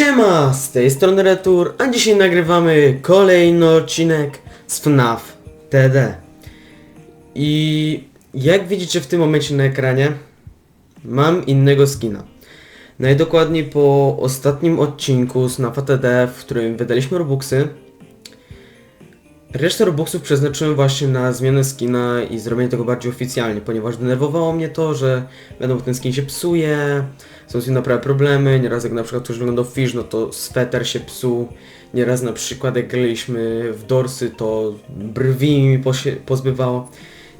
Siema, z tej strony Retur, a dzisiaj nagrywamy kolejny odcinek z FNAF TD. I jak widzicie w tym momencie na ekranie, mam innego skina. Najdokładniej po ostatnim odcinku z FNAF TD, w którym wydaliśmy Robuxy, Resztę Robuxów przeznaczyłem właśnie na zmianę skina i zrobienie tego bardziej oficjalnie, ponieważ denerwowało mnie to, że wiadomo, ten skin się psuje, są z nim naprawdę problemy, nieraz jak na przykład ktoś wyglądał Fish, no to sweter się psuł, nieraz na przykład jak graliśmy w Dorsy, to brwi mi pozbywało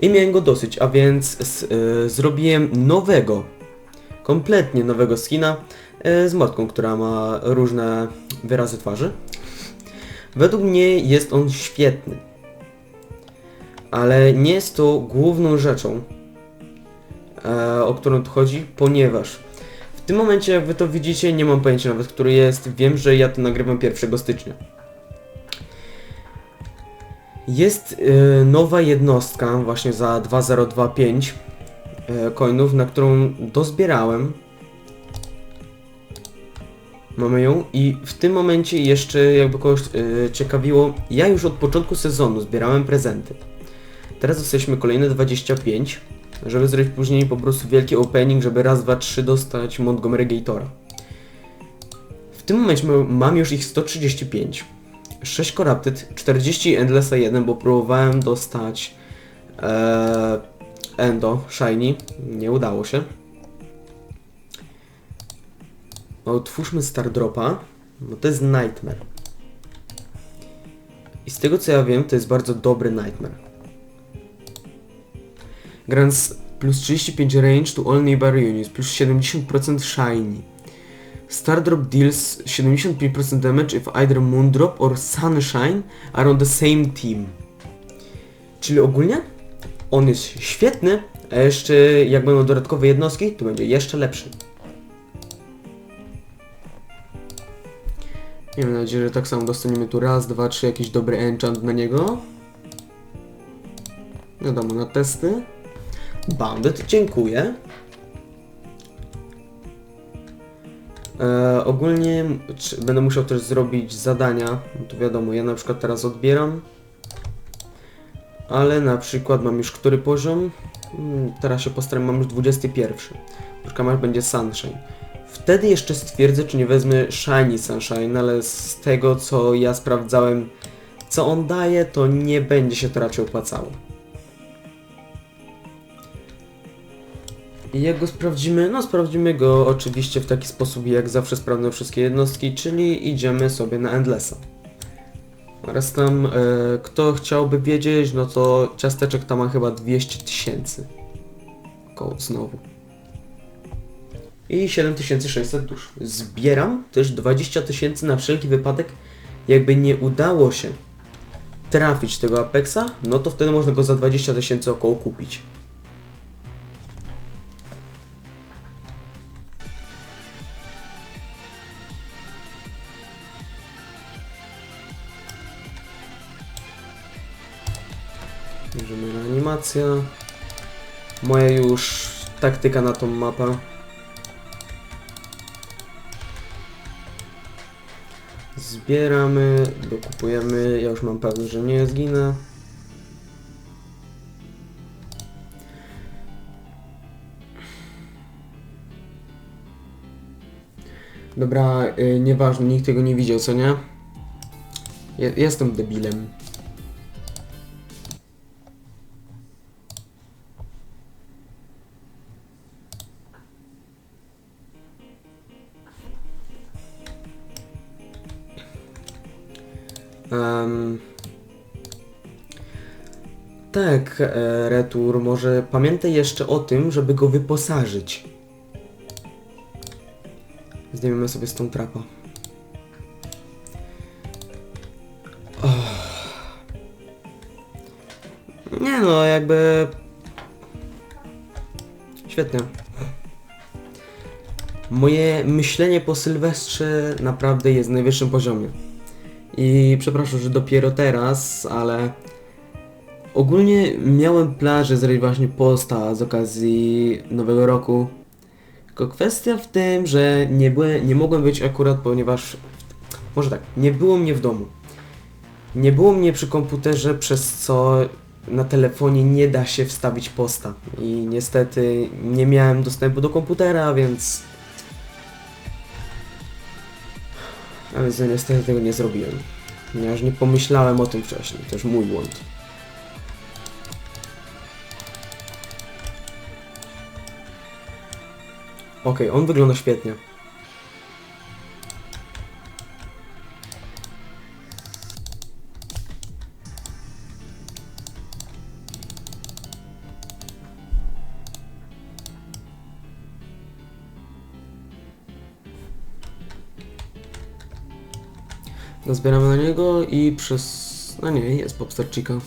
i miałem go dosyć, a więc y, zrobiłem nowego, kompletnie nowego skina y, z motką, która ma różne wyrazy twarzy. Według mnie jest on świetny. Ale nie jest to główną rzeczą, e, o którą tu chodzi, ponieważ tym momencie, jak wy to widzicie, nie mam pojęcia nawet, który jest. Wiem, że ja to nagrywam 1 stycznia. Jest e, nowa jednostka, właśnie za 2025 e, coinów, na którą dozbierałem. Mamy ją i w tym momencie jeszcze jakby kogoś e, ciekawiło, ja już od początku sezonu zbierałem prezenty. Teraz dostaliśmy kolejne 25, żeby zrobić później po prostu wielki opening, żeby raz, dwa, trzy dostać Montgomery Gatora. W tym momencie ma- mam już ich 135. 6 Corrupted, 40 Endlessa 1, bo próbowałem dostać e, Endo, Shiny, nie udało się. Otwórzmy Stardropa, bo to jest Nightmare. I z tego co ja wiem, to jest bardzo dobry Nightmare. Grants plus 35 range to all neighbor units, plus 70% shiny. Stardrop deals 75% damage if either Moondrop or Sunshine are on the same team. Czyli ogólnie on jest świetny, a jeszcze jak będą dodatkowe jednostki, to będzie jeszcze lepszy. Mam nadzieję, że tak samo dostaniemy tu raz, dwa, trzy jakiś dobry enchant na niego. Wiadomo, na testy. Bandit, dziękuję. E, ogólnie będę musiał też zrobić zadania. No to wiadomo, ja na przykład teraz odbieram. Ale na przykład mam już który poziom? Mm, Teraz się postaram, mam już 21. Poczekam aż będzie Sunshine. Wtedy jeszcze stwierdzę, czy nie wezmę Shiny Sunshine, ale z tego co ja sprawdzałem, co on daje, to nie będzie się to raczej opłacało. Jak go sprawdzimy? No sprawdzimy go oczywiście w taki sposób, jak zawsze sprawdzę wszystkie jednostki, czyli idziemy sobie na Endlessa. Oraz tam, e, kto chciałby wiedzieć, no to ciasteczek tam ma chyba 200 tysięcy. Około znowu. I 7600 dusz. Zbieram też 20 tysięcy na wszelki wypadek, jakby nie udało się trafić tego Apexa, no to wtedy można go za 20 tysięcy około kupić. Bierzemy reanimacja. Moja już taktyka na tą mapę. Zbieramy, dokupujemy. Ja już mam pewność, że nie zginę. Dobra, y, nieważne, nikt tego nie widział, co nie? Je, jestem debilem. Em, tak, e, Retur, może pamiętaj jeszcze o tym, żeby go wyposażyć. Zdejmiemy sobie z tą trapa. Och. Nie no, jakby... Świetnie. Moje myślenie po Sylwestrze naprawdę jest na najwyższym poziomie. I przepraszam, że dopiero teraz, ale ogólnie miałem plażę zrobić właśnie posta z okazji Nowego Roku. Tylko kwestia w tym, że nie, byłem, nie mogłem być akurat, ponieważ... Może tak, nie było mnie w domu. Nie było mnie przy komputerze, przez co na telefonie nie da się wstawić posta. I niestety nie miałem dostępu do komputera, więc... A więc no, niestety tego nie zrobiłem. Ponieważ nie pomyślałem o tym wcześniej. To już mój błąd. Okej, on wygląda świetnie. Nazbieramy na niego i przez... No nie, jest Popstarczyka.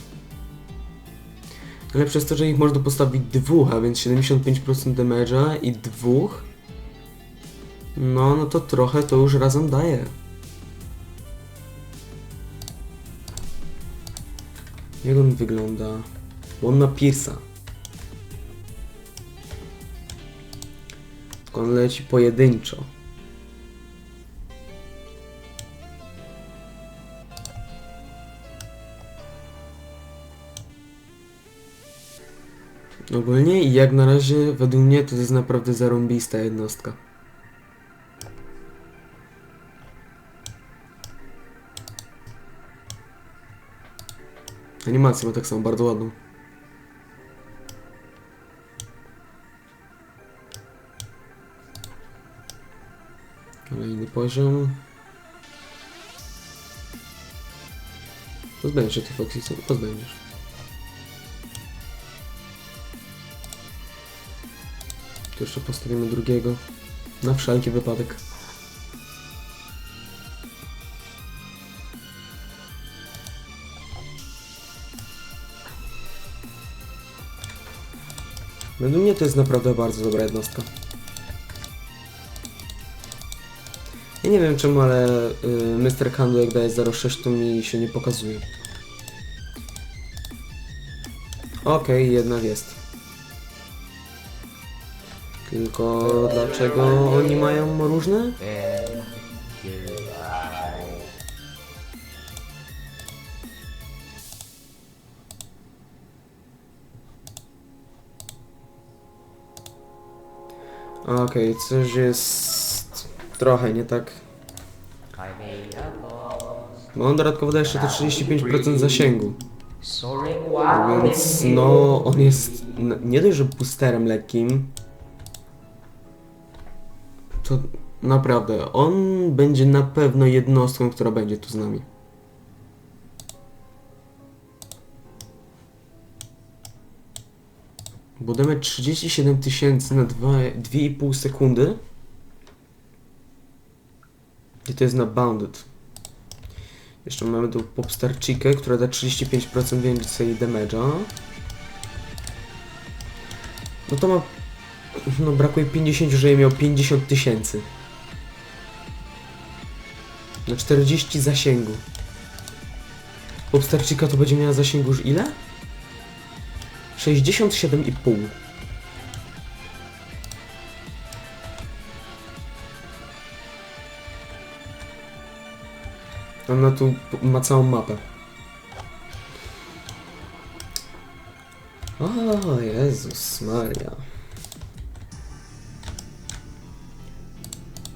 Ale przez to, że ich można postawić dwóch, a więc 75% damage'a i dwóch, no, no to trochę to już razem daje. Jak on wygląda? Bo on ma Pierce'a. On leci pojedynczo. Ogólnie i jak na razie według mnie to jest naprawdę zarąbista jednostka. Animację ma tak samo bardzo ładną. Kolejny poziom. Pozbędziesz się tych Foxy, pozbędziesz. Jeszcze postawimy drugiego. Na wszelki wypadek. Według mnie to jest naprawdę bardzo dobra jednostka. Ja nie wiem czemu, ale y, Mr. Kandu jak daje 0,6 to mi się nie pokazuje. Okej, jednak jest. Tylko dlaczego oni mają różne? Okej, coś jest trochę nie tak. Bo on dodatkowo daje jeszcze te 35% zasięgu. Więc no, on jest nie dość, że boosterem lekkim. To naprawdę, on będzie na pewno jednostką, która będzie tu z nami. Bo damy 37 tysięcy na dwa- 2,5 sekundy. I to jest na Bounded. Jeszcze mamy tu Popstarczykę, która da 35% więcej damage'a. No to ma... No brakuje 50, żeby miał 50 tysięcy. Na 40 zasięgu. Popstarczyka to będzie miała zasięgu już ile? 67,5. Ona tu ma całą mapę. O Jezus Maria.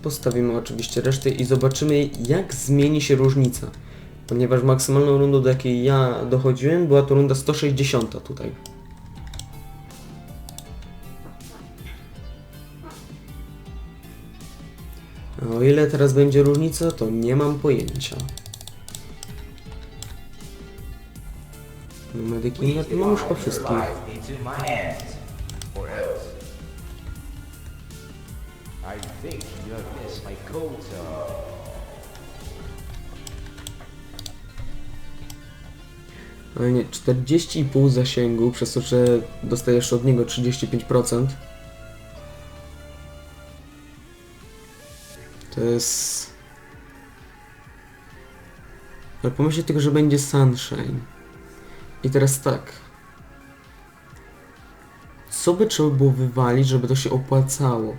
Postawimy oczywiście resztę i zobaczymy jak zmieni się różnica. Ponieważ maksymalną rundą do jakiej ja dochodziłem była to runda 160 tutaj. O ile teraz będzie różnica, to nie mam pojęcia. No, medyki, no, mam już po wszystkich. I think my quota. Ale nie, 40,5 zasięgu, przez to, że dostajesz od niego 35%. To jest... Ale pomyślcie tylko, że będzie Sunshine. I teraz tak. Co by trzeba było wywalić, żeby to się opłacało?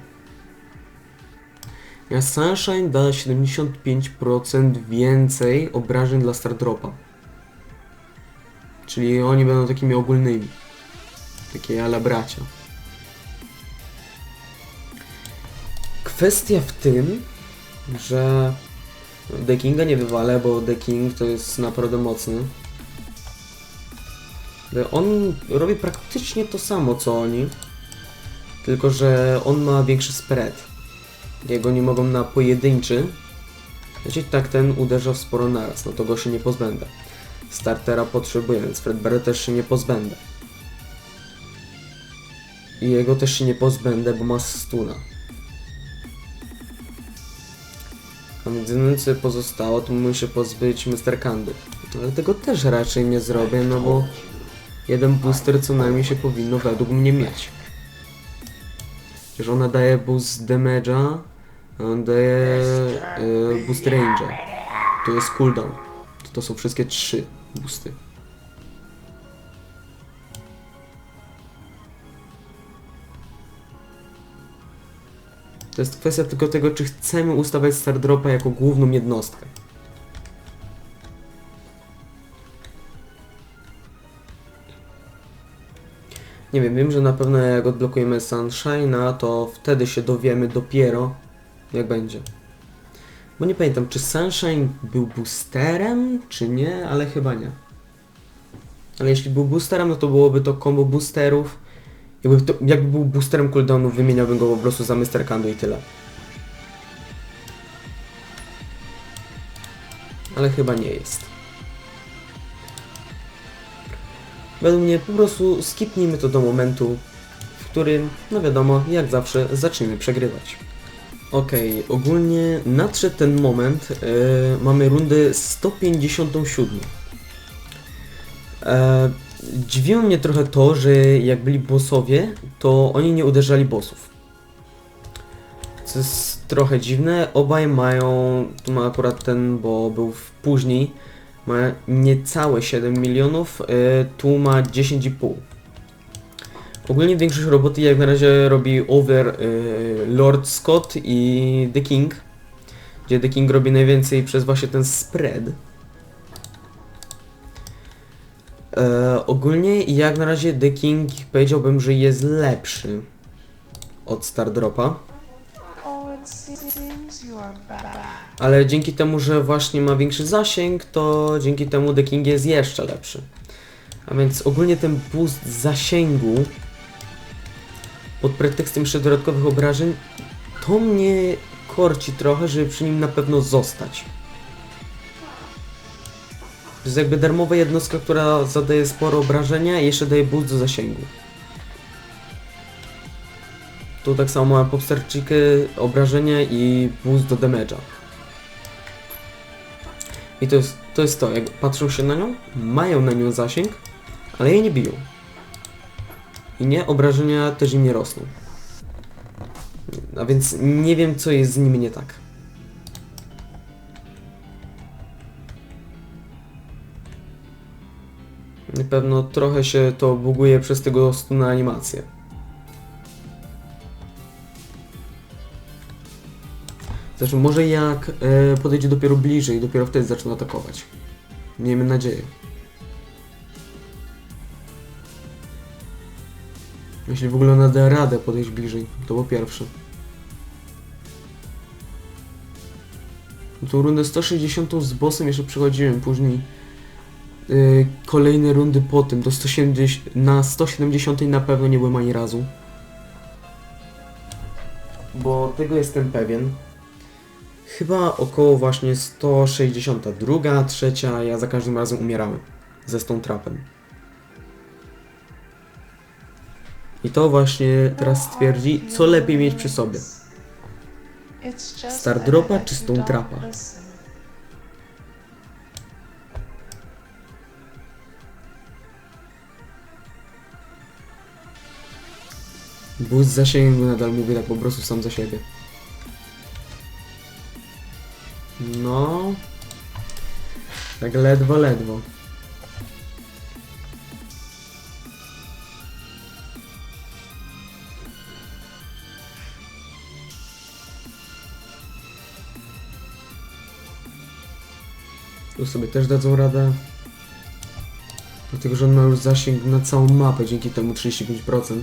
Sunshine da 75% więcej obrażeń dla Stardropa. Czyli oni będą takimi ogólnymi. Takie ala bracia. Kwestia w tym, że The Kinga nie wywalę, bo The King to jest naprawdę mocny. On robi praktycznie to samo co oni, tylko że on ma większy spread. Jego nie mogą na pojedynczy. Znaczy tak ten uderza w sporo naraz, no to go się nie pozbędę. Startera potrzebuję, więc Fredbear'a też się nie pozbędę. I jego też się nie pozbędę, bo ma stuna. A jedyne co pozostało, to muszę pozbyć Mr. Kandy. Ale tego też raczej nie zrobię, no bo jeden booster co najmniej się powinno według mnie mieć. Przecież ona daje boost damage'a, on daje y, boost range'a. To jest cooldown. To, to są wszystkie trzy boosty. To jest kwestia tylko tego, czy chcemy ustawiać Stardropa jako główną jednostkę. Nie wiem, wiem, że na pewno jak odblokujemy Sunshine'a, to wtedy się dowiemy dopiero, jak będzie. Bo nie pamiętam, czy Sunshine był boosterem, czy nie, ale chyba nie. Ale jeśli był boosterem, no to byłoby to combo boosterów. Jakby, to, jakby był boosterem cooldownu, wymieniałbym go po prostu za Mr. Kandu i tyle. Ale chyba nie jest. Według mnie po prostu skipnijmy to do momentu, w którym, no wiadomo, jak zawsze, zaczniemy przegrywać. Okej, ogólnie nadszedł ten moment, e, mamy rundę 157. E, dziwiło mnie trochę to, że jak byli bossowie, to oni nie uderzali bossów. Co jest trochę dziwne, obaj mają, tu ma akurat ten, bo był później, ma niecałe 7 milionów, e, tu ma 10,5. Ogólnie większość roboty jak na razie robi Over, y, Lord Scott i The King. Gdzie The King robi najwięcej przez właśnie ten spread. E, ogólnie jak na razie The King powiedziałbym, że jest lepszy od Stardropa. Ale dzięki temu, że właśnie ma większy zasięg, to dzięki temu The King jest jeszcze lepszy. A więc ogólnie ten boost zasięgu pod pretekstem jeszcze dodatkowych obrażeń, to mnie korci trochę, żeby przy nim na pewno zostać. To jest jakby darmowa jednostka, która zadaje sporo obrażenia i jeszcze daje boost do zasięgu. Tu tak samo mamy popstarczykę, obrażenia i boost do damage'a. I to jest, to jest to, jak patrzą się na nią, mają na nią zasięg, ale jej nie biją. I nie, obrażenia też im nie rosną. A więc nie wiem, co jest z nimi nie tak. Na pewno trochę się to buguje przez tego stuna animację. Znaczy, może jak e, podejdzie dopiero bliżej, dopiero wtedy zaczną atakować. Miejmy nadzieję. Jeśli w ogóle ona da radę podejść bliżej, to po pierwsze. Tą rundę 160 z bossem jeszcze przechodziłem, później yy, kolejne rundy po tym, do 170, na 170 na pewno nie byłem ani razu. Bo tego jestem pewien. Chyba około właśnie 162, trzecia, ja za każdym razem umierałem ze Stone Trapem. I to właśnie teraz stwierdzi, co lepiej mieć przy sobie. Stardropa czy Stone Trapa? Boost zasięgu nadal mówię tak po prostu sam za siebie. No. Tak ledwo, ledwo. Tu sobie też dadzą radę. Dlatego, że on ma już zasięg na całą mapę, dzięki temu 35%.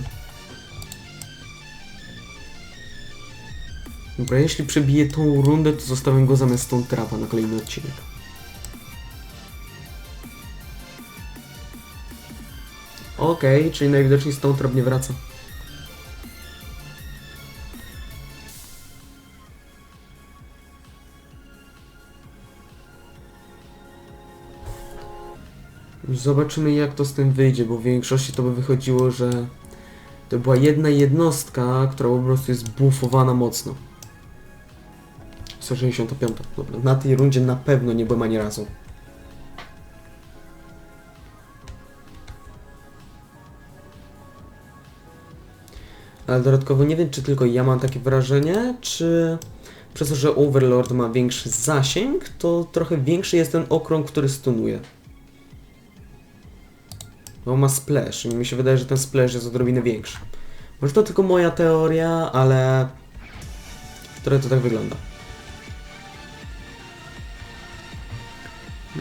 Dobra, jeśli przebiję tą rundę, to zostawiam go zamiast tą trapa na kolejny odcinek. Okej, czyli najwidoczniej Stone Trap nie wraca. Zobaczymy jak to z tym wyjdzie, bo w większości to by wychodziło, że to była jedna jednostka, która po prostu jest buffowana mocno. 165. Dobra, na tej rundzie na pewno nie byłem ani razu. Ale dodatkowo nie wiem, czy tylko ja mam takie wrażenie, czy przez to, że Overlord ma większy zasięg, to trochę większy jest ten okrąg, który stunuje. Bo ma splash i mi się wydaje, że ten splash jest odrobinę większy. Może to tylko moja teoria, ale trochę to tak wygląda.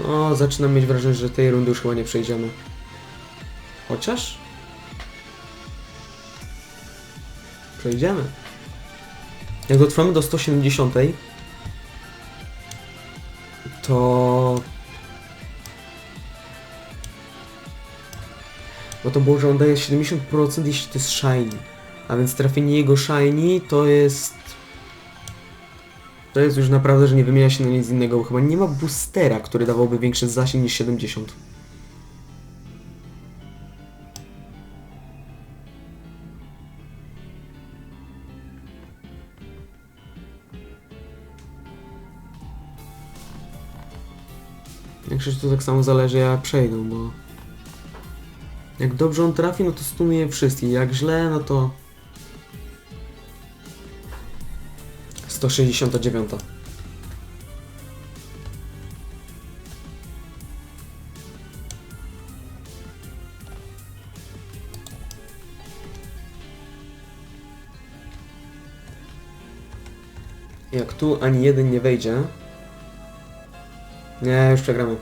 No, zaczynam mieć wrażenie, że tej rundy już chyba nie przejdziemy. Chociaż? Przejdziemy. Jak dotrwamy do 170, to... Bo to było, że on daje 70% jeśli to jest shiny. A więc trafienie jego shiny to jest... To jest już naprawdę, że nie wymienia się na nic innego, bo chyba nie ma boostera, który dawałby większy zasięg niż 70. Większość to tak samo zależy jak przejdą, bo... Jak dobrze on trafi, no to stunuje wszystkich. Jak źle, no to... 169. Jak tu ani jeden nie wejdzie... Nie, już przegramy.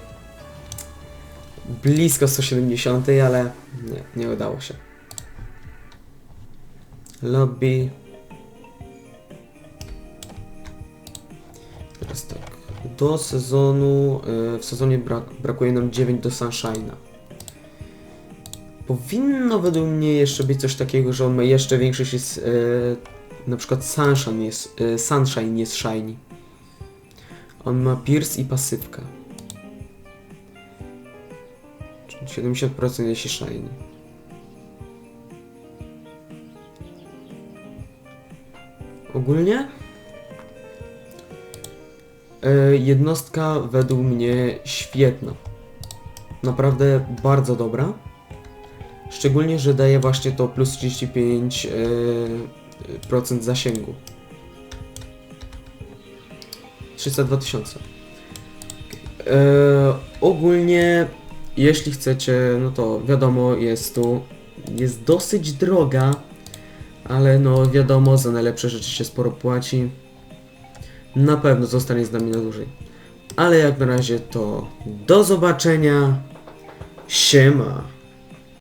Blisko 170, ale nie, nie udało się. Lobby. Do sezonu, y, w sezonie brak, brakuje nam 9 do Sunshine'a. Powinno według mnie jeszcze być coś takiego, że on ma jeszcze większość jest, na przykład Sunshine jest, y, Sunshine jest shiny. On ma Pierce i pasywkę. Czyli 70% jeśli shiny. Ogólnie e, jednostka według mnie świetna. Naprawdę bardzo dobra. Szczególnie, że daje właśnie to plus 35% e, zasięgu. 302 tysiące. E, ogólnie, jeśli chcecie, no to wiadomo, jest tu, jest dosyć droga, ale no wiadomo, za najlepsze rzeczy się sporo płaci. Na pewno zostanie z nami na dłużej. Ale jak na razie to do zobaczenia. Siema.